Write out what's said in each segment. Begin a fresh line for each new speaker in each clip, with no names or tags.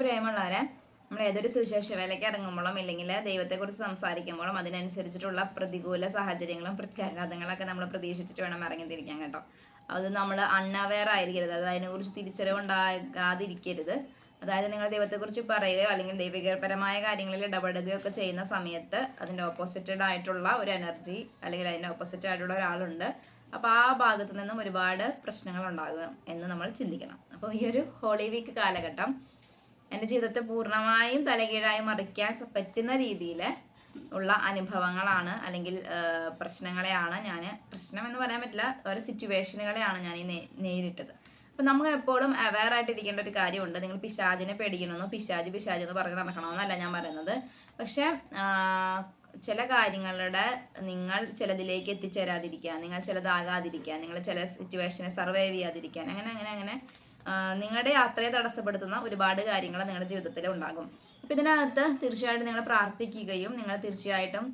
പ്രേമുള്ളവരെ നമ്മൾ ഏതൊരു സുവിശേഷ വേലയ്ക്ക് ഇറങ്ങുമ്പോഴും ഇല്ലെങ്കിൽ ദൈവത്തെക്കുറിച്ച് സംസാരിക്കുമ്പോഴും അതിനനുസരിച്ചിട്ടുള്ള പ്രതികൂല സാഹചര്യങ്ങളും പ്രത്യാഘാതങ്ങളൊക്കെ നമ്മൾ പ്രതീക്ഷിച്ചിട്ട് വേണം ഇറങ്ങിത്തിരിക്കാൻ കേട്ടോ. അത് നമ്മൾ അൺഅവെയർ ആയിരിക്കരുത്. അത് അതിനെക്കുറിച്ച് തിരിച്ചറിവുണ്ടാകാതിരിക്കരുത്. അതായത് നിങ്ങൾ ദൈവത്തെക്കുറിച്ച് പറയുകയോ അല്ലെങ്കിൽ ദൈവികപരമായ കാര്യങ്ങളിൽ ഇടപെടുകയോ ഒക്കെ ചെയ്യുന്ന സമയത്ത് അതിന്റെ ഓപ്പോസിറ്റഡ് ആയിട്ടുള്ള ഒരു എനർജി അല്ലെങ്കിൽ അതിന്റെ ഓപ്പോസിറ്റ് ആയിട്ടുള്ള ഒരാളുണ്ട്. അപ്പോൾ ആ ഭാഗത്തു നിന്നും ഒരുപാട് പ്രശ്നങ്ങൾ ഉണ്ടാകും എന്ന് നമ്മൾ ചിന്തിക്കണം. അപ്പോൾ ഈ ഒരു ഹോളി വീക്ക് കാലഘട്ടം എന്റെ ജീവിതത്തെ പൂർണമായും തലകീഴായി മറിക്കാൻ പറ്റുന്ന രീതിയിൽ ഉള്ള അനുഭവങ്ങളാണ് അല്ലെങ്കിൽ പ്രശ്നങ്ങളെയാണ് ഞാൻ പ്രശ്നം എന്ന് പറയാൻ പറ്റില്ല ഓരോ സിറ്റുവേഷനുകളെയാണ് ഞാൻ ഈ നേരിട്ടത്. അപ്പം നമുക്ക് എപ്പോഴും അവെയർ ആയിട്ടിരിക്കേണ്ട ഒരു കാര്യമുണ്ട്. നിങ്ങൾ പിശാചിനെ പേടിക്കണമെന്നോ പിശാജ് പിശാജ് എന്ന് പറഞ്ഞ് നടക്കണമെന്നല്ല ഞാൻ പറയുന്നത്. പക്ഷേ ചില കാര്യങ്ങളുടെ നിങ്ങൾ ചിലതിലേക്ക് എത്തിച്ചേരാതിരിക്കുക നിങ്ങൾ ചിലതാകാതിരിക്കുക നിങ്ങൾ ചില സിറ്റുവേഷനെ സർവൈവ് ചെയ്യാതിരിക്കാൻ അങ്ങനെ അങ്ങനെ അങ്ങനെ നിങ്ങളുടെ യാത്രയെ തടസ്സപ്പെടുത്തുന്ന ഒരുപാട് കാര്യങ്ങൾ നിങ്ങളുടെ ജീവിതത്തിൽ ഉണ്ടാകും. അപ്പം ഇതിനകത്ത് തീർച്ചയായിട്ടും നിങ്ങൾ പ്രാർത്ഥിക്കുകയും നിങ്ങൾ തീർച്ചയായിട്ടും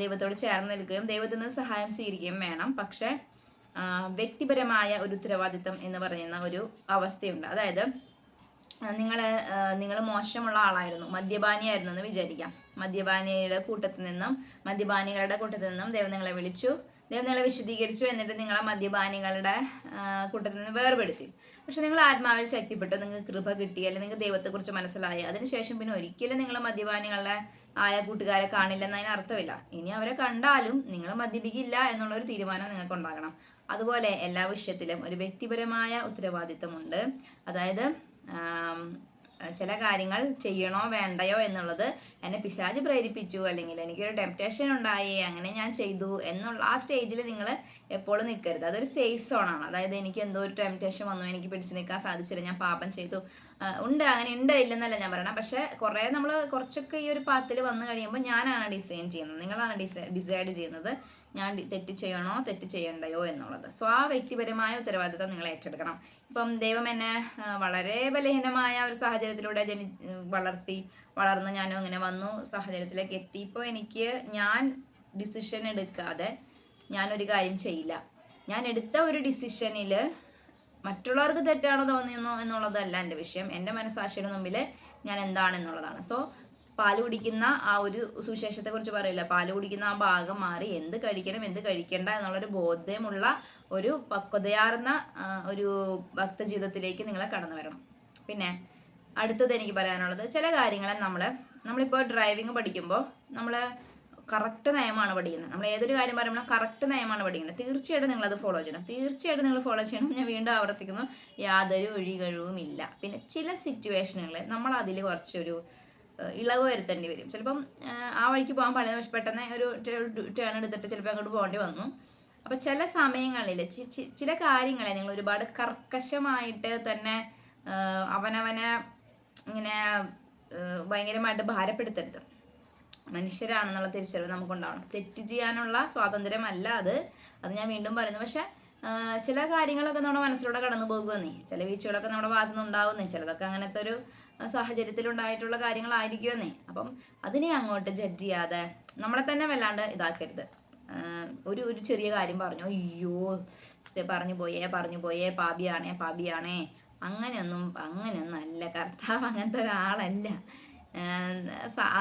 ദൈവത്തോട് ചേർന്ന് നിൽക്കുകയും ദൈവത്തിൽ നിന്ന് സഹായം സ്വീകരിക്കുകയും വേണം. പക്ഷേ വ്യക്തിപരമായ ഒരു ഉത്തരവാദിത്തം എന്ന് പറയുന്ന ഒരു അവസ്ഥയുണ്ട്. അതായത് നിങ്ങൾ നിങ്ങൾ മോശമുള്ള ആളായിരുന്നു മദ്യപാനിയായിരുന്നു എന്ന് വിചാരിക്കാം. മദ്യപാനിയുടെ കൂട്ടത്തിൽ നിന്നും മദ്യപാനികളുടെ കൂട്ടത്തിൽ നിന്നും ദൈവം നിങ്ങളെ വിളിച്ചു. ദൈവം നിങ്ങളെ വിശദീകരിച്ചു എന്നിട്ട് നിങ്ങളെ മദ്യപാനികളുടെ കൂട്ടത്തിൽ നിന്ന് വേർപെടുത്തി. പക്ഷെ നിങ്ങൾ ആത്മാവിൽ ശക്തിപ്പെട്ടു. നിങ്ങൾക്ക് കൃപ കിട്ടി. അല്ലെങ്കിൽ നിങ്ങൾക്ക് ദൈവത്തെക്കുറിച്ച് മനസ്സിലായി. അതിനുശേഷം പിന്നെ ഒരിക്കലും നിങ്ങൾ മദ്യപാനികളുടെ ആയ കൂട്ടുകാരെ കാണില്ലെന്ന് എന്നതിന് അർത്ഥമില്ല. ഇനി അവരെ കണ്ടാലും നിങ്ങൾ മദ്യപിക്കില്ല എന്നുള്ള ഒരു തീരുമാനം നിങ്ങൾക്ക് ഉണ്ടാകണം. അതുപോലെ എല്ലാ വിഷയത്തിലും ഒരു വ്യക്തിപരമായ ഉത്തരവാദിത്തമുണ്ട് അതായത് ചില കാര്യങ്ങൾ ചെയ്യണോ വേണ്ടയോ എന്നുള്ളത് എന്നെ പിശാജ് പ്രേരിപ്പിച്ചു. അല്ലെങ്കിൽ എനിക്കൊരു ടെംപ്റ്റേഷൻ ഉണ്ടായി അങ്ങനെ ഞാൻ ചെയ്തു എന്നുള്ള ആ സ്റ്റേജിൽ നിങ്ങൾ എപ്പോഴും നിൽക്കരുത്. അതൊരു സേഫ് സോണാണ് അതായത് എനിക്ക് എന്തോ ഒരു ടെംപ്റ്റേഷൻ വന്നു എനിക്ക് പിടിച്ചു നിൽക്കാൻ സാധിച്ചില്ല ഞാൻ പാപം ചെയ്തു. ഉണ്ട് അങ്ങനെ ഉണ്ട് ഇല്ലെന്നല്ല ഞാൻ പറയണം. പക്ഷേ കുറേ നമ്മൾ കുറച്ചൊക്കെ ഈ ഒരു പാത്തിൽ വന്നു കഴിയുമ്പോൾ ഞാനാണ് ഡിസൈൻ ചെയ്യുന്നത്. നിങ്ങളാണ് ഡിസൈ ഡിസൈഡ് ചെയ്യുന്നത്. ഞാൻ തെറ്റ് ചെയ്യണോ തെറ്റ് ചെയ്യണ്ടയോ എന്നുള്ളത്. സോ ആ വ്യക്തിപരമായ ഉത്തരവാദിത്തം നിങ്ങൾ ഏറ്റെടുക്കണം. ഇപ്പം ദൈവം എന്നെ വളരെ ബലഹീനമായ ഒരു സാഹചര്യത്തിലൂടെ ജനി വളർത്തി വളർന്ന് ഞാനും അങ്ങനെ വന്നു സാഹചര്യത്തിലേക്ക് എത്തി. ഇപ്പോൾ എനിക്ക് ഞാൻ ഡിസിഷൻ എടുക്കാതെ ഞാനൊരു കാര്യം ചെയ്യില്ല. ഞാൻ എടുത്ത ഒരു ഡിസിഷനിൽ മറ്റുള്ളവർക്ക് തെറ്റാണോ തോന്നിയെന്നോ എന്നുള്ളതല്ല എന്റെ വിഷയം. എന്റെ മനസ്സാക്ഷിയുടെ മുമ്പിൽ ഞാൻ എന്താണെന്നുള്ളതാണ്. സോ പാൽ കുടിക്കുന്ന ആ ഒരു സുവിശേഷത്തെക്കുറിച്ച് പറയില്ല? പാൽ കുടിക്കുന്ന ആ ഭാഗം മാറി എന്ത് കഴിക്കണം എന്ത് കഴിക്കേണ്ട എന്നുള്ളൊരു ബോധ്യമുള്ള ഒരു പക്വതയാർന്ന ഒരു ഭക്തജീവിതത്തിലേക്ക് നിങ്ങളെ കടന്നു വരണം. പിന്നെ അടുത്തത് എനിക്ക് പറയാനുള്ളത് ചില കാര്യങ്ങളെ നമ്മൾ നമ്മളിപ്പോൾ ഡ്രൈവിംഗ് പഠിക്കുമ്പോൾ നമ്മൾ കറക്റ്റ് നയമാണ് പഠിക്കുന്നത്. നമ്മൾ ഏതൊരു കാര്യം പറയുമ്പോൾ കറക്റ്റ് നയമാണ് പഠിക്കുന്നത്. തീർച്ചയായിട്ടും നിങ്ങളത് ഫോളോ ചെയ്യണം. തീർച്ചയായിട്ടും നിങ്ങൾ ഫോളോ ചെയ്യണം. ഞാൻ വീണ്ടും ആവർത്തിക്കുന്നു. യാതൊരു ഒഴികഴിവും ഇല്ല പിന്നെ ചില സിറ്റുവേഷനുകളിൽ നമ്മൾ അതിൽ കുറച്ചൊരു ഇളവ് വരുത്തേണ്ടി വരും. ചിലപ്പം ആ വഴിക്ക് പോകാൻ പണി പെട്ടെന്ന് ഒരു ടേൺ എടുത്തിട്ട് ചിലപ്പോൾ അങ്ങോട്ട് പോകേണ്ടി വന്നു. അപ്പോൾ ചില സമയങ്ങളിൽ ചില കാര്യങ്ങളെ നിങ്ങൾ ഒരുപാട് കർക്കശമായിട്ട് തന്നെ അവനവനെ ഇങ്ങനെ ഭയങ്കരമായിട്ട് ഭാരപ്പെടുത്തരുത്. മനുഷ്യരാണെന്നുള്ള തിരിച്ചറിവ് നമുക്കുണ്ടാവണം. തെറ്റ് ചെയ്യാനുള്ള സ്വാതന്ത്ര്യമല്ല അത്. അത് ഞാൻ വീണ്ടും പറയുന്നു. പക്ഷെ ചില കാര്യങ്ങളൊക്കെ നമ്മുടെ മനസ്സിലൂടെ കടന്നു പോകുമെന്നേ ചില വീഴ്ചകളൊക്കെ നമ്മുടെ ഭാഗത്തു നിന്ന് ഉണ്ടാവുന്നേ ചിലതൊക്കെ അങ്ങനത്തെ ഒരു സാഹചര്യത്തിലുണ്ടായിട്ടുള്ള കാര്യങ്ങളായിരിക്കുമെന്നേ. അപ്പം അതിനെ അങ്ങോട്ട് ജഡ്ജ് ചെയ്യാതെ നമ്മളെ തന്നെ വല്ലാണ്ട് ഇതാക്കരുത്. ഒരു ഒരു ചെറിയ കാര്യം പറഞ്ഞു അയ്യോ പറഞ്ഞു പോയേ പറഞ്ഞു പോയേ പാപിയാണേ പാപിയാണേ. അങ്ങനെയൊന്നും അങ്ങനെയൊന്നും അല്ല കർത്താവ് അങ്ങനത്തെ ഒരാളല്ല.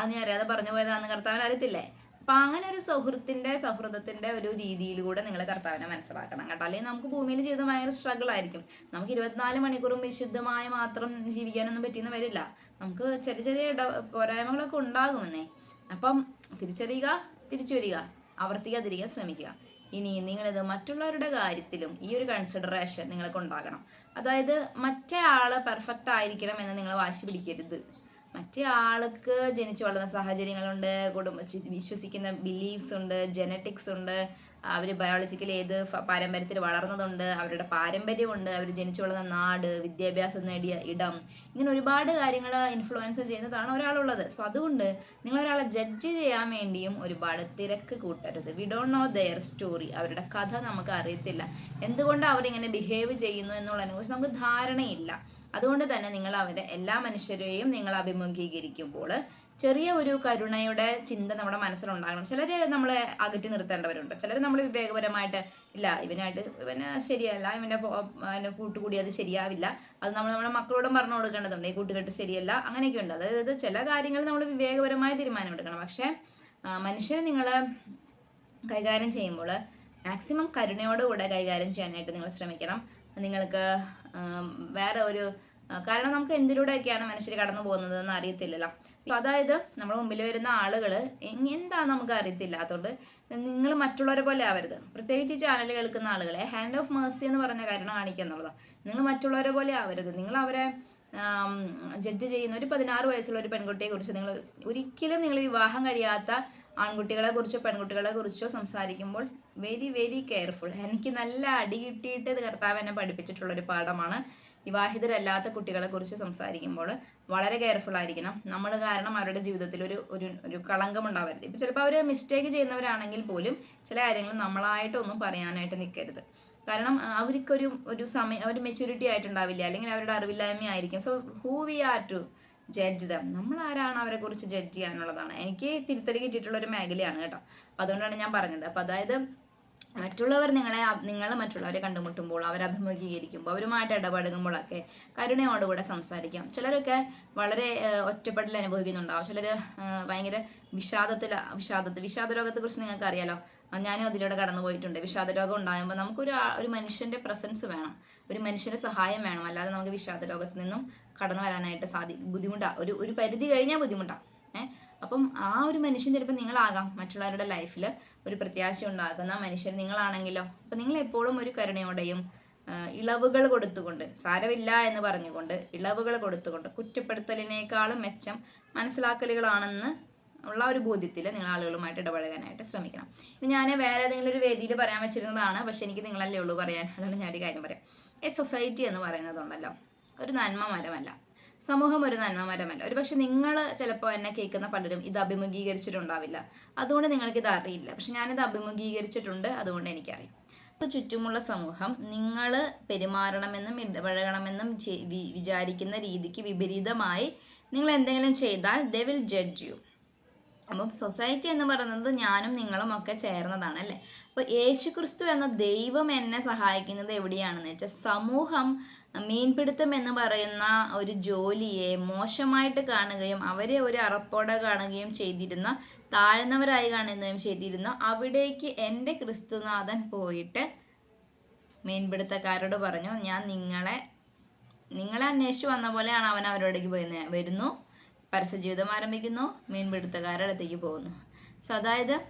നീ അറിയാതെ പറഞ്ഞു പോയതാന്ന് കർത്താവിന് അറിയത്തില്ലേ? അപ്പൊ അങ്ങനെ ഒരു സൗഹൃദത്തിന്റെ സൗഹൃദത്തിന്റെ ഒരു രീതിയിലൂടെ നിങ്ങൾ കർത്താവിനെ മനസ്സിലാക്കണം കേട്ടോ. അല്ലെങ്കിൽ നമുക്ക് ഭൂമിയിൽ ജീവിതം ഭയങ്കര സ്ട്രഗിൾ ആയിരിക്കും. നമുക്ക് ഇരുപത്തിനാല് മണിക്കൂറും വിശുദ്ധമായി മാത്രം ജീവിക്കാനൊന്നും പറ്റിയെന്ന് വരില്ല. നമുക്ക് ചെറിയ ചെറിയ പോരായ്മകളൊക്കെ ഉണ്ടാകുമെന്നേ. അപ്പം തിരിച്ചറിയുക തിരിച്ചു വരിക ആവർത്തിക്കാതിരിക്കാൻ ശ്രമിക്കുക. ഇനി നിങ്ങളിത് മറ്റുള്ളവരുടെ കാര്യത്തിലും ഈ ഒരു കൺസിഡറേഷൻ നിങ്ങൾക്ക് ഉണ്ടാകണം അതായത് മറ്റേ ആൾ പെർഫെക്റ്റ് ആയിരിക്കണം എന്ന് നിങ്ങൾ വാശി പിടിക്കരുത്. മറ്റേ ആൾക്ക് ജനിച്ചു വളർന്ന സാഹചര്യങ്ങളുണ്ട് കുടുംബ വിശ്വസിക്കുന്ന ബിലീഫ്സ് ഉണ്ട് ജനറ്റിക്സ് ഉണ്ട് അവർ ബയോളജിക്കൽ ഏത് പാരമ്പര്യത്തിൽ വളർന്നതുണ്ട് അവരുടെ പാരമ്പര്യമുണ്ട് അവർ ജനിച്ചു വളർന്ന നാട് വിദ്യാഭ്യാസം നേടിയ ഇടം ഇങ്ങനെ ഒരുപാട് കാര്യങ്ങൾ ഇൻഫ്ലുവൻസ് ചെയ്യുന്നതാണ് ഒരാളുള്ളത്. സോ അതുകൊണ്ട് നിങ്ങൾ ഒരാളെ ജഡ്ജ് ചെയ്യാൻ വേണ്ടിയും ഒരുപാട് തിരക്ക് കൂട്ടരുത്. We don't know their story അവരുടെ കഥ നമുക്ക് അറിയത്തില്ല. എന്തുകൊണ്ട് അവരിങ്ങനെ ബിഹേവ് ചെയ്യുന്നു എന്നുള്ളതിനെ കുറിച്ച് നമുക്ക് ധാരണയില്ല. അതുകൊണ്ട് തന്നെ നിങ്ങൾ അവരെ എല്ലാ മനുഷ്യരെയും നിങ്ങൾ അഭിമുഖീകരിക്കുമ്പോൾ ചെറിയ ഒരു കരുണയുടെ ചിന്ത നമ്മുടെ മനസ്സിലുണ്ടാകണം. ചിലർ നമ്മളെ അകറ്റി നിർത്തേണ്ടവരുണ്ട്. ചിലർ നമ്മൾ വിവേകപരമായിട്ട് ഇല്ല ഇവനായിട്ട് ഇവന് ശരിയല്ല ഇവന്റെ കൂട്ടുകൂടി അത് ശരിയാവില്ല. അത് നമ്മൾ നമ്മുടെ മക്കളോടും പറഞ്ഞു കൊടുക്കേണ്ടതുണ്ട്. ഈ കൂട്ടുകെട്ട് ശരിയല്ല. അങ്ങനെയൊക്കെ ഉണ്ട് അതായത് ചില കാര്യങ്ങൾ നമ്മൾ വിവേകപരമായ തീരുമാനം എടുക്കണം പക്ഷേ മനുഷ്യരെ നിങ്ങൾ കൈകാര്യം ചെയ്യുമ്പോൾ മാക്സിമം കരുണയോടുകൂടെ കൈകാര്യം ചെയ്യാനായിട്ട് നിങ്ങൾ ശ്രമിക്കണം. നിങ്ങൾക്ക് വേറെ ഒരു കാരണം നമുക്ക് എന്തിലൂടെയൊക്കെയാണ് മനുഷ്യർ കടന്നു പോകുന്നത് എന്ന് അറിയത്തില്ലല്ലോ അതായത് നമ്മുടെ മുമ്പിൽ വരുന്ന ആളുകൾ എന്താ നമുക്ക് അറിയത്തില്ല അതുകൊണ്ട് നിങ്ങൾ മറ്റുള്ളവരെ പോലെ ആവരുത്. പ്രത്യേകിച്ച് ചാനൽ കേൾക്കുന്ന ആളുകളെ ഹാൻഡ് ഓഫ് മേഴ്സി എന്ന് പറഞ്ഞ കാര്യം കാണിക്കുക എന്നുള്ളതാണ് നിങ്ങൾ മറ്റുള്ളവരെ പോലെ ആവരുത്. നിങ്ങൾ അവരെ ജഡ്ജ് ചെയ്യുന്ന ഒരു പതിനാറ് വയസ്സുള്ള ഒരു പെൺകുട്ടിയെ കുറിച്ച് നിങ്ങൾ ഒരിക്കലും നിങ്ങൾ വിവാഹം കഴിയാത്ത ആൺകുട്ടികളെ കുറിച്ചോ പെൺകുട്ടികളെ കുറിച്ചോ സംസാരിക്കുമ്പോൾ വെരി വെരി കെയർഫുൾ എനിക്ക് നല്ല അടി കിട്ടിയിട്ട് കർത്താവ് എന്നെ പഠിപ്പിച്ചിട്ടുള്ള ഒരു പാഠമാണ് വിവാഹിതരല്ലാത്ത കുട്ടികളെ കുറിച്ച് സംസാരിക്കുമ്പോൾ വളരെ കെയർഫുൾ ആയിരിക്കണം. നമ്മൾ കാരണം അവരുടെ ജീവിതത്തിൽ ഒരു ഒരു ഒരു കളങ്കം ഉണ്ടാവരുത്. ഇപ്പം ചിലപ്പോൾ അവർ മിസ്റ്റേക്ക് ചെയ്യുന്നവരാണെങ്കിൽ പോലും ചില കാര്യങ്ങൾ നമ്മളായിട്ടൊന്നും പറയാനായിട്ട് നിൽക്കരുത് കാരണം അവർക്കൊരു ഒരു സമയം അവർ മെച്യൂരിറ്റി ആയിട്ടുണ്ടാവില്ല. അല്ലെങ്കിൽ അവരുടെ അറിവില്ലായ്മ ആയിരിക്കും so who we are to judge them നമ്മൾ ആരാണ് അവരെ കുറിച്ച് ജഡ്ജ് ചെയ്യാനുള്ളതാണ്? എനിക്ക് തിരുത്തൽ കിട്ടിയിട്ടുള്ള ഒരു മേഖലയാണ് കേട്ടോ. അപ്പൊ അതുകൊണ്ടാണ് ഞാൻ പറഞ്ഞത്. അപ്പൊ അതായത് മറ്റുള്ളവർ നിങ്ങളെ നിങ്ങൾ മറ്റുള്ളവരെ കണ്ടുമുട്ടുമ്പോൾ അവർ അഭിമുഖീകരിക്കുമ്പോൾ അവരുമായിട്ട് ഇടപഴകുമ്പോഴൊക്കെ കരുണയോടുകൂടെ സംസാരിക്കാം. ചിലരൊക്കെ വളരെ ഒറ്റപ്പെടൽ അനുഭവിക്കുന്നുണ്ടാവും. ചിലർ ഭയങ്കര വിഷാദത്തിൽ വിഷാദത്തിൽ വിഷാദ രോഗത്തെക്കുറിച്ച് നിങ്ങൾക്ക് അറിയാലോ ഞാനും അതിലൂടെ കടന്നു പോയിട്ടുണ്ട്. വിഷാദ രോഗം ഉണ്ടാകുമ്പോൾ നമുക്കൊരു ഒരു മനുഷ്യന്റെ പ്രസൻസ് വേണം. ഒരു മനുഷ്യന്റെ സഹായം വേണം. അല്ലാതെ നമുക്ക് വിഷാദരോഗത്തിൽ നിന്നും കടന്നു വരാനായിട്ട് സാധി ബുദ്ധിമുട്ടാ. ഒരു ഒരു പരിധി കഴിഞ്ഞാൽ ബുദ്ധിമുട്ടാണ് ഏഹ് അപ്പം ആ ഒരു മനുഷ്യൻ ചിലപ്പോൾ നിങ്ങളാകാം. മറ്റുള്ളവരുടെ ലൈഫിൽ ഒരു പ്രത്യാശ ഉണ്ടാകുന്ന മനുഷ്യൻ നിങ്ങളാണെങ്കിലോ അപ്പം നിങ്ങൾ എപ്പോഴും ഒരു കരുണയോടെയും ഇളവുകൾ കൊടുത്തുകൊണ്ട് സാരമില്ല എന്ന് പറഞ്ഞുകൊണ്ട് ഇളവുകൾ കൊടുത്തുകൊണ്ട് കുറ്റപ്പെടുത്തലിനേക്കാളും മെച്ചം മനസ്സിലാക്കലുകളാണെന്ന് ഉള്ള ഒരു ബോധ്യത്തിൽ നിങ്ങൾ ആളുകളുമായിട്ട് ഇടപഴകാനായിട്ട് ശ്രമിക്കണം. ഇനി ഞാൻ വേറെ ഏതെങ്കിലും ഒരു വേദിയിൽ പറയാൻ വെച്ചിരുന്നതാണ് പക്ഷെ എനിക്ക് നിങ്ങളല്ലേ ഉള്ളൂ പറയാൻ. അതുകൊണ്ട് ഞാനൊരു കാര്യം പറയാം. എ സൊസൈറ്റി എന്ന് പറയുന്നതുണ്ടല്ലോ. ഒരു നന്മ മരമല്ല. സമൂഹം ഒരു നന്മ മരമല്ല. ഒരു പക്ഷെ നിങ്ങൾ ചിലപ്പോൾ എന്നെ കേൾക്കുന്ന പലരും ഇത് അഭിമുഖീകരിച്ചിട്ടുണ്ടാവില്ല. അതുകൊണ്ട് നിങ്ങൾക്ക് ഇത് അറിയില്ല. പക്ഷെ ഞാനിത് അഭിമുഖീകരിച്ചിട്ടുണ്ട് അതുകൊണ്ട് എനിക്കറിയാം. ചുറ്റുമുള്ള സമൂഹം നിങ്ങൾ പെരുമാറണമെന്നും ഇടപഴകണമെന്നും വിചാരിക്കുന്ന രീതിക്ക് വിപരീതമായി നിങ്ങൾ എന്തെങ്കിലും ചെയ്താൽ ദേ വിൽ ജഡ്ജ് യു അപ്പം സൊസൈറ്റി എന്ന് പറയുന്നത് ഞാനും നിങ്ങളും ഒക്കെ ചേർന്നതാണ് അല്ലേ? അപ്പോൾ യേശു ക്രിസ്തു എന്ന ദൈവം എന്നെ സഹായിക്കുന്നത് എവിടെയാണെന്ന് വെച്ചാൽ സമൂഹം മീൻപിടുത്തം എന്ന് പറയുന്ന ഒരു ജോലിയെ മോശമായിട്ട് കാണുകയും അവരെ ഒരു അറപ്പോടെ കാണുകയും ചെയ്തിരുന്ന താഴ്ന്നവരായി കാണുകയും ചെയ്തിരുന്ന അവിടേക്ക് എന്റെ ക്രിസ്തുനാഥൻ പോയിട്ട് മീൻപിടുത്തക്കാരോട് പറഞ്ഞു ഞാൻ നിങ്ങളെ നിങ്ങളെ അന്വേഷിച്ച് വന്ന പോലെയാണ് അവൻ അവരോടേക്ക് പോയി വരുന്നു. പരസ്യജീവിതം ആരംഭിക്കുന്നു. മീൻപിടുത്തക്കാരുടെ അടുത്തേക്ക് പോകുന്നു. സോ അതായത്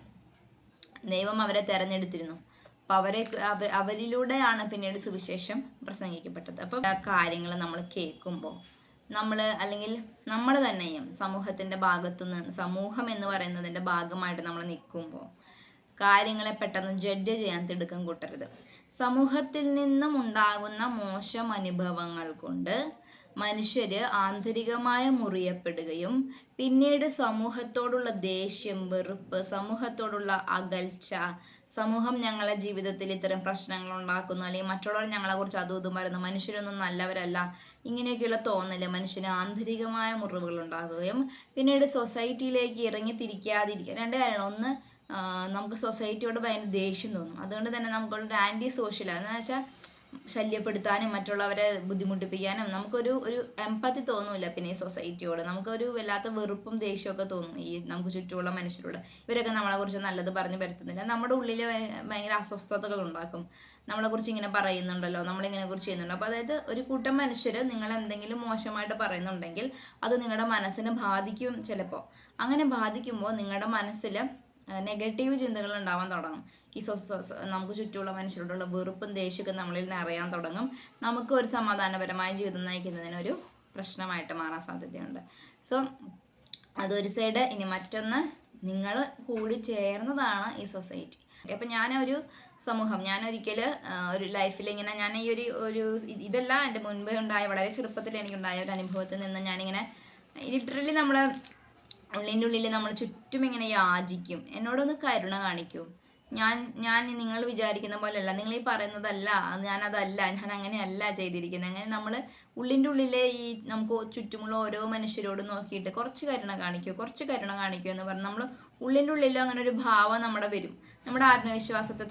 ദൈവം അവരെ തെരഞ്ഞെടുത്തിരുന്നു. അപ്പം അവരെ അവ- അവരിലൂടെയാണ് പിന്നീട് സുവിശേഷം പ്രസംഗിക്കപ്പെട്ടത്. അപ്പം കാര്യങ്ങൾ നമ്മൾ കേൾക്കുമ്പോൾ നമ്മൾ അല്ലെങ്കിൽ നമ്മൾ തന്നെയും സമൂഹത്തിന്റെ ഭാഗത്തു നിന്ന് സമൂഹം എന്ന് പറയുന്നതിന്റെ ഭാഗമായിട്ട് നമ്മൾ നിൽക്കുമ്പോൾ കാര്യങ്ങളെ പെട്ടെന്ന് ജഡ്ജ് ചെയ്യാൻ തിടുക്കം കൂട്ടരുത്. സമൂഹത്തിൽ നിന്നും ഉണ്ടാകുന്ന മോശം അനുഭവങ്ങൾ കൊണ്ട് മനുഷ്യര് ആന്തരികമായ മുറിയപ്പെടുകയും പിന്നീട് സമൂഹത്തോടുള്ള ദേഷ്യം വെറുപ്പ് സമൂഹത്തോടുള്ള അകൽച്ച സമൂഹം ഞങ്ങളെ ജീവിതത്തിൽ ഇത്തരം പ്രശ്നങ്ങൾ ഉണ്ടാക്കുന്നു അല്ലെങ്കിൽ മറ്റുള്ളവർ ഞങ്ങളെ കുറിച്ച് അതും ഇതും പറയുന്നു മനുഷ്യരൊന്നും നല്ലവരല്ല ഇങ്ങനെയൊക്കെയുള്ള തോന്നൽ മനുഷ്യന് ആന്തരികമായ മുറിവുകൾ ഉണ്ടാകുകയും പിന്നീട് സൊസൈറ്റിയിലേക്ക് ഇറങ്ങി തിരിക്കാതിരിക്കുക. രണ്ട് കാര്യങ്ങൾ. ഒന്ന് നമുക്ക് സൊസൈറ്റിയോട് ഭയങ്കര ദേഷ്യം തോന്നും. അതുകൊണ്ട് തന്നെ നമുക്കുള്ളൊരു ആന്റി സോഷ്യൽ എന്ന് വെച്ചാൽ ശല്യപ്പെടുത്താനും മറ്റുള്ളവരെ ബുദ്ധിമുട്ടിപ്പിക്കാനും നമുക്കൊരു ഒരു എമ്പത്തി തോന്നൂല പിന്നെ ഈ സൊസൈറ്റിയോട് നമുക്കൊരു വല്ലാത്ത വെറുപ്പും ദേഷ്യമൊക്കെ തോന്നും ഈ നമുക്ക് ചുറ്റുമുള്ള മനുഷ്യരോട്. ഇവരൊക്കെ നമ്മളെ കുറിച്ച് നല്ലത് പറഞ്ഞു പരത്തുന്നില്ല. നമ്മുടെ ഉള്ളിൽ ഭയങ്കര അസ്വസ്ഥതകൾ ഉണ്ടാക്കും. നമ്മളെ കുറിച്ച് ഇങ്ങനെ പറയുന്നുണ്ടല്ലോ നമ്മളിങ്ങനെ കുറിച്ച് ചെയ്യുന്നുണ്ടോ അപ്പോൾ അതായത് ഒരു കൂട്ടം മനുഷ്യർ നിങ്ങൾ എന്തെങ്കിലും മോശമായിട്ട് പറയുന്നുണ്ടെങ്കിൽ അത് നിങ്ങളുടെ മനസ്സിനെ ബാധിക്കും ചിലപ്പോൾ അങ്ങനെ ബാധിക്കുമ്പോൾ നിങ്ങളുടെ മനസ്സിൽ നെഗറ്റീവ് ചിന്തകൾ ഉണ്ടാവാൻ തുടങ്ങും. ഈ നമുക്ക് ചുറ്റുമുള്ള മനുഷ്യരോടുള്ള വെറുപ്പും ദേഷ്യമൊക്കെ നമ്മളിൽ നിന്ന് അറിയാൻ തുടങ്ങും. നമുക്ക് ഒരു സമാധാനപരമായ ജീവിതം നയിക്കുന്നതിനൊരു പ്രശ്നമായിട്ട് മാറാൻ സാധ്യതയുണ്ട്. സോ അതൊരു സൈഡ്. ഇനി മറ്റൊന്ന് നിങ്ങൾ കൂടി ചേർന്നതാണ് ഈ സൊസൈറ്റി. അപ്പം ഞാനൊരു സമൂഹം. ഞാൻ ഒരിക്കൽ ഒരു ലൈഫിൽ ഇങ്ങനെ ഞാൻ ഈ ഒരു ഒരു ഇതല്ല എന്റെ മുൻപേ ഉണ്ടായ വളരെ ചെറുപ്പത്തിൽ എനിക്കുണ്ടായ ഒരു അനുഭവത്തിൽ നിന്ന് ഞാനിങ്ങനെ ലിറ്ററലി നമ്മൾ ഉള്ളിന്റെ ഉള്ളിൽ നമ്മൾ ചുറ്റും ഇങ്ങനെ യാചിക്കും. എന്നോടൊന്ന് കരുണ കാണിക്കൂ. ഞാൻ ഞാൻ നിങ്ങൾ വിചാരിക്കുന്ന പോലെയല്ല. നിങ്ങൾ ഈ പറയുന്നതല്ല. ഞാനതല്ല. ഞാൻ അങ്ങനെയല്ല ചെയ്തിരിക്കുന്നത്. അങ്ങനെ നമ്മൾ ഉള്ളിന്റെ ഉള്ളിലെ ഈ നമുക്ക് ചുറ്റുമുള്ള ഓരോ മനുഷ്യരോട് നോക്കിയിട്ട് കുറച്ച് കരുണ കാണിക്കുക കുറച്ച് കരുണ കാണിക്കുക എന്ന് പറഞ്ഞ് നമ്മൾ ഉള്ളിന്റെ ഉള്ളിൽ അങ്ങനെ ഒരു ഭാവം നമ്മുടെ വരും. നമ്മുടെ ആത്മവിശ്വാസത്തെ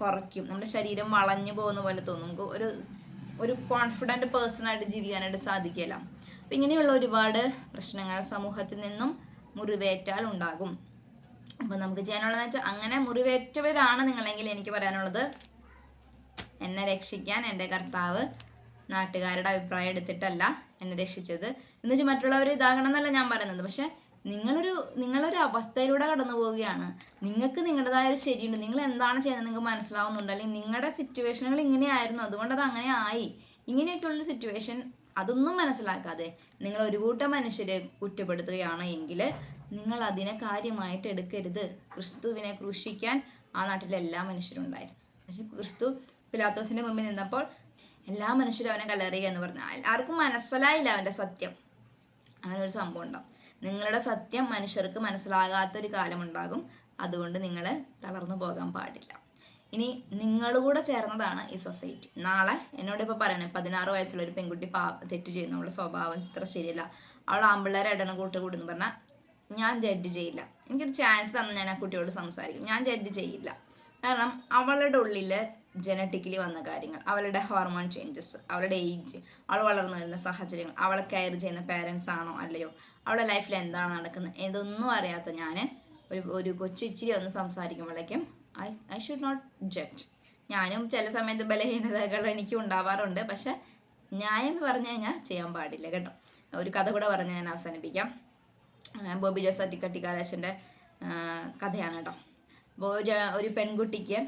കുറയ്ക്കും. നമ്മുടെ ശരീരം വളഞ്ഞു പോകുന്ന പോലെ തോന്നും. നമുക്ക് ഒരു ഒരു കോൺഫിഡന്റ് പേഴ്സണായിട്ട് ജീവിക്കാനായിട്ട് സാധിക്കില്ല അപ്പം ഇങ്ങനെയുള്ള ഒരുപാട് പ്രശ്നങ്ങൾ സമൂഹത്തിൽ നിന്നും മുറിവേറ്റാൽ ഉണ്ടാകും. അപ്പോൾ നമുക്ക് ചെയ്യാനുള്ളതെന്ന് വെച്ചാൽ അങ്ങനെ മുറിവേറ്റവരാണ് നിങ്ങളെങ്കിൽ എനിക്ക് പറയാനുള്ളത്. എന്നെ രക്ഷിക്കാൻ എന്റെ കർത്താവ് നാട്ടുകാരുടെ അഭിപ്രായം എടുത്തിട്ടല്ല എന്നെ രക്ഷിച്ചത്. എന്ന് വെച്ചാൽ മറ്റുള്ളവർ ഇതാകണം എന്നല്ല ഞാൻ പറയുന്നത്. പക്ഷെ നിങ്ങളൊരു നിങ്ങളൊരു അവസ്ഥയിലൂടെ കടന്നു പോവുകയാണ്. നിങ്ങൾക്ക് നിങ്ങളുടേതായ ഒരു ശരിയുണ്ട്. നിങ്ങൾ എന്താണ് ചെയ്യുന്നത് നിങ്ങൾക്ക് മനസ്സിലാവുന്നുണ്ട്. അല്ലെങ്കിൽ നിങ്ങളുടെ സിറ്റുവേഷനുകൾ ഇങ്ങനെയായിരുന്നു. അതുകൊണ്ട് അത് അങ്ങനെ ആയി. ഇങ്ങനെയൊക്കെയുള്ള സിറ്റുവേഷൻ അതൊന്നും മനസ്സിലാക്കാതെ നിങ്ങൾ ഒരു കൂട്ടം മനുഷ്യരെ കുറ്റപ്പെടുത്തുകയാണ് എങ്കിൽ നിങ്ങൾ അതിനെ കാര്യമായിട്ട് എടുക്കരുത്. ക്രിസ്തുവിനെ ക്രൂശിക്കാൻ ആ നാട്ടിലെ എല്ലാ മനുഷ്യരും ഉണ്ടായിരുന്നു പക്ഷെ ക്രിസ്തു പിലാത്തോസിന്റെ മുമ്പിൽ നിന്നപ്പോൾ എല്ലാ മനുഷ്യരും അവനെ കല്ലെറിയുക എന്ന് പറഞ്ഞു. ആർക്കും മനസ്സിലായില്ല അവന്റെ സത്യം. അങ്ങനെ ഒരു സംഭവം ഉണ്ടാവും. നിങ്ങളുടെ സത്യം മനുഷ്യർക്ക് മനസ്സിലാകാത്തൊരു കാലമുണ്ടാകും. അതുകൊണ്ട് നിങ്ങൾ തളർന്നു പോകാൻ പാടില്ല. ഇനി നിങ്ങളുകൂടെ ചേർന്നതാണ് ഈ സൊസൈറ്റി. നാളെ എന്നോട് ഇപ്പോൾ പറയണേ പതിനാറ് വയസ്സുള്ള ഒരു പെൺകുട്ടി പാ തെറ്റ് ചെയ്യുന്നു. അവളുടെ സ്വഭാവം ഇത്ര ശരിയല്ല. അവൾ ആമ്പിള്ളേരെ ഇടണ കൂട്ട് കൂടുന്നു പറഞ്ഞാൽ ഞാൻ ജഡ്ജ് ചെയ്യില്ല. എനിക്കൊരു ചാൻസ് തന്ന് ഞാൻ ആ കുട്ടിയോട് സംസാരിക്കും. ഞാൻ ജഡ്ജ് ചെയ്യില്ല. കാരണം അവളുടെ ഉള്ളിൽ ജനറ്റിക്കലി വന്ന കാര്യങ്ങൾ അവളുടെ ഹോർമോൺ ചേഞ്ചസ് അവളുടെ ഏജ് അവൾ വളർന്നു വരുന്ന സാഹചര്യങ്ങൾ അവളെ കെയർ ചെയ്യുന്ന പേരൻസ് ആണോ അല്ലയോ അവളുടെ ലൈഫിൽ എന്താണ് നടക്കുന്നത് ഇതൊന്നും അറിയാത്ത ഞാൻ ഒരു ഒരു കൊച്ചു ഇച്ചിരി ഒന്ന് സംസാരിക്കുമ്പോഴേക്കും I I should not judge ഞാനും ചില സമയത്ത് ബലഹീനതകൾ എനിക്ക് ഉണ്ടാവാറുണ്ട്. പക്ഷെ ന്യായം പറഞ്ഞു കഴിഞ്ഞാൽ ചെയ്യാൻ പാടില്ല കേട്ടോ. ഒരു കഥ കൂടെ പറഞ്ഞ് ഞാൻ അവസാനിപ്പിക്കാം. ബോബി ജോസ് കട്ടിക്കാരാശന്റെ കഥയാണ് കേട്ടോ അപ്പോൾ ഒരു പെൺകുട്ടിക്ക്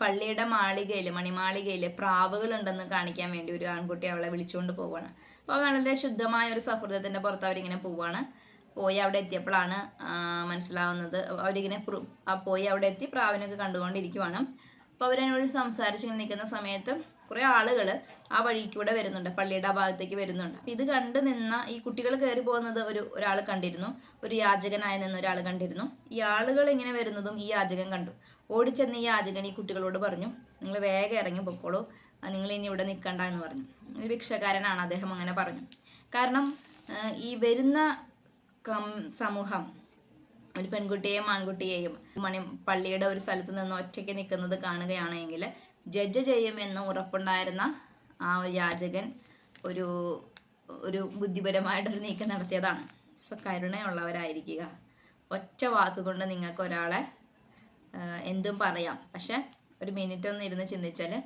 പള്ളിയുടെ മാളികയിൽ മണിമാളികയിൽ പ്രാവുകളുണ്ടെന്ന് കാണിക്കാൻ വേണ്ടി ഒരു ആൺകുട്ടി അവളെ വിളിച്ചുകൊണ്ട് പോവുകയാണ് അപ്പോൾ വളരെ ശുദ്ധമായ ഒരു സൗഹൃദത്തിന്റെ പുറത്ത് അവരിങ്ങനെ പോവുകയാണ് പോയി അവിടെ എത്തിയപ്പോഴാണ് മനസ്സിലാവുന്നത്. അവരിങ്ങനെ പോയി അവിടെ എത്തി പ്രാവിനൊക്കെ കണ്ടുകൊണ്ടിരിക്കുവാണ്. അപ്പോൾ അവരതിനോട് സംസാരിച്ച് ഇങ്ങനെ നിൽക്കുന്ന സമയത്ത് കുറേ ആളുകൾ ആ വഴിക്കൂടെ വരുന്നുണ്ട് പള്ളിയുടെ ആ ഭാഗത്തേക്ക് വരുന്നുണ്ട്. അപ്പം ഇത് കണ്ടു നിന്ന ഈ കുട്ടികൾ കയറി പോകുന്നത് ഒരു ഒരാൾ കണ്ടിരുന്നു ഒരു യാചകനായി നിന്ന ഒരാൾ കണ്ടിരുന്നു. ഈ ആളുകൾ ഇങ്ങനെ വരുന്നതും ഈ യാചകൻ കണ്ടു. ഓടിച്ചെന്ന് ഈ യാചകൻ ഈ കുട്ടികളോട് പറഞ്ഞു നിങ്ങൾ വേഗം ഇറങ്ങി പൊക്കോളൂ നിങ്ങൾ ഇനി ഇവിടെ നിൽക്കണ്ട എന്ന് പറഞ്ഞു. ഒരു ഭിക്ഷക്കാരനാണ് അദ്ദേഹം അങ്ങനെ പറഞ്ഞു. കാരണം ഈ വരുന്ന സമൂഹം ഒരു പെൺകുട്ടിയെയും ആൺകുട്ടിയെയും മണി പള്ളിയുടെ ഒരു സ്ഥലത്ത് നിന്ന് ഒറ്റയ്ക്ക് നിൽക്കുന്നത് കാണുകയാണെങ്കിൽ ജഡ്ജ് ചെയ്യുമെന്ന് ഉറപ്പുണ്ടായിരുന്ന ആ ഒരു യാചകൻ ഒരു ഒരു ബുദ്ധിപരമായിട്ടൊരു നീക്കം നടത്തിയതാണ്. സോ കരുണയുള്ളവരായിരിക്കുക. ഒറ്റ വാക്കുകൊണ്ട് നിങ്ങൾക്ക് ഒരാളെ എന്തും പറയാം. പക്ഷെ ഒരു മിനിറ്റ് ഒന്ന് ഇരുന്ന് ചിന്തിച്ചാൽ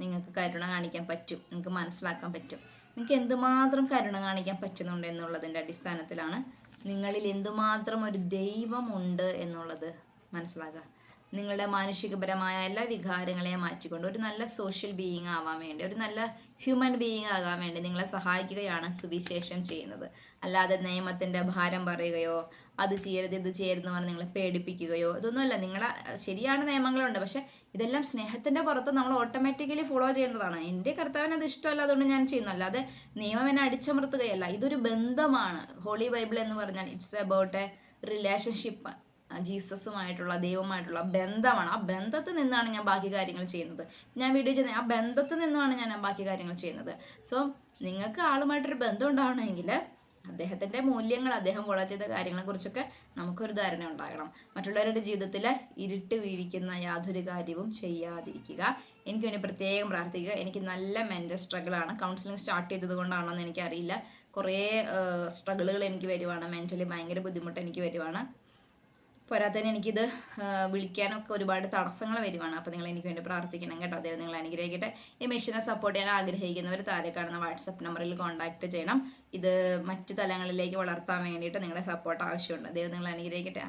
നിങ്ങൾക്ക് കരുണ കാണിക്കാൻ പറ്റും. നിങ്ങൾക്ക് മനസ്സിലാക്കാൻ പറ്റും. നിങ്ങൾക്ക് എന്തുമാത്രം കരുണ കാണിക്കാൻ പറ്റുന്നുണ്ട് എന്നുള്ളതിന്റെ അടിസ്ഥാനത്തിലാണ് നിങ്ങളിൽ എന്തുമാത്രം ഒരു ദൈവമുണ്ട് എന്നുള്ളത് മനസ്സിലാക്കുക. നിങ്ങളുടെ മാനുഷികപരമായ എല്ലാ വികാരങ്ങളെയും മാറ്റിക്കൊണ്ട് ഒരു നല്ല സോഷ്യൽ ബീയിങ് ആവാൻ വേണ്ടി ഒരു നല്ല ഹ്യൂമൻ ബീയിങ് ആകാൻ വേണ്ടി നിങ്ങളെ സഹായിക്കുകയാണ് സുവിശേഷം ചെയ്യുന്നത്. അല്ലാതെ നിയമത്തിന്റെ ഭാരം പറയുകയോ അത് ചെയ്യരുത് ഇത് ചെയ്യരുതെന്ന് പറഞ്ഞ് നിങ്ങളെ പേടിപ്പിക്കുകയോ ഇതൊന്നുമല്ല. നിങ്ങളെ ശരിയാണ് നിയമങ്ങളുണ്ട്. പക്ഷെ ഇതെല്ലാം സ്നേഹത്തിന്റെ പുറത്ത് നമ്മൾ ഓട്ടോമാറ്റിക്കലി ഫോളോ ചെയ്യുന്നതാണ്. എന്റെ കർത്താവിന് അത് ഇഷ്ടമല്ല അതുകൊണ്ട് ഞാൻ ചെയ്യുന്നു. അല്ലാതെ നിയമം എന്നെ അടിച്ചമർത്തുകയല്ല. ഇതൊരു ബന്ധമാണ്. ഹോളി ബൈബിൾ എന്ന് പറഞ്ഞാൽ ഇറ്റ്സ് അബൌട്ട് എ റിലേഷൻഷിപ്പ് ജീസസുമായിട്ടുള്ള ദൈവമായിട്ടുള്ള ബന്ധമാണ്. ആ ബന്ധത്തിൽ നിന്നാണ് ഞാൻ ബാക്കി കാര്യങ്ങൾ ചെയ്യുന്നത്. ഞാൻ വീഡിയോ ചെയ്യുന്നത് ആ ബന്ധത്തിൽ നിന്നാണ് ഞാൻ ബാക്കി കാര്യങ്ങൾ ചെയ്യുന്നത്. സോ നിങ്ങൾക്ക് ആളുമായിട്ടൊരു ബന്ധം ഉണ്ടാവണമെങ്കിൽ അദ്ദേഹത്തിന്റെ മൂല്യങ്ങൾ അദ്ദേഹം ഫോളോ ചെയ്ത കാര്യങ്ങളെക്കുറിച്ചൊക്കെ നമുക്കൊരു ധാരണ ഉണ്ടാകണം. മറ്റുള്ളവരുടെ ജീവിതത്തിൽ ഇരുട്ട് വീഴിക്കുന്ന യാതൊരു കാര്യവും ചെയ്യാതിരിക്കുക. എനിക്ക് വേണ്ടി പ്രത്യേകം പ്രാർത്ഥിക്കുക. എനിക്ക് നല്ല മെന്റൽ സ്ട്രഗിളാണ് കൗൺസിലിംഗ് സ്റ്റാർട്ട് ചെയ്തത് കൊണ്ടാണോ എന്ന് എനിക്കറിയില്ല. കുറേ സ്ട്രഗിളുകൾ എനിക്ക് വരുവാണ്. മെന്റലി ഭയങ്കര ബുദ്ധിമുട്ട് എനിക്ക് വരുവാണ്. പോരാത്തതിന് എനിക്കിത് വിളിക്കാനൊക്കെ ഒരുപാട് തടസ്സങ്ങൾ വരുവാണ്. അപ്പോൾ നിങ്ങൾ എനിക്ക് വേണ്ടി പ്രാർത്ഥിക്കണം കേട്ടോ. അദ്ദേഹം നിങ്ങൾ അനുഗ്രഹിക്കട്ടെ. ഈ മെഷീനെ സപ്പോർട്ട് ചെയ്യാൻ ആഗ്രഹിക്കുന്നവർ താഴെ കാണുന്ന വാട്സപ്പ് നമ്പറിൽ കോൺടാക്ട് ചെയ്യണം. ഇത് മറ്റു തലങ്ങളിലേക്ക് വളർത്താൻ വേണ്ടിയിട്ട് നിങ്ങളുടെ സപ്പോർട്ട് ആവശ്യമുണ്ട്. അദ്ദേഹം നിങ്ങൾ അനുഗ്രഹിക്കട്ടെ.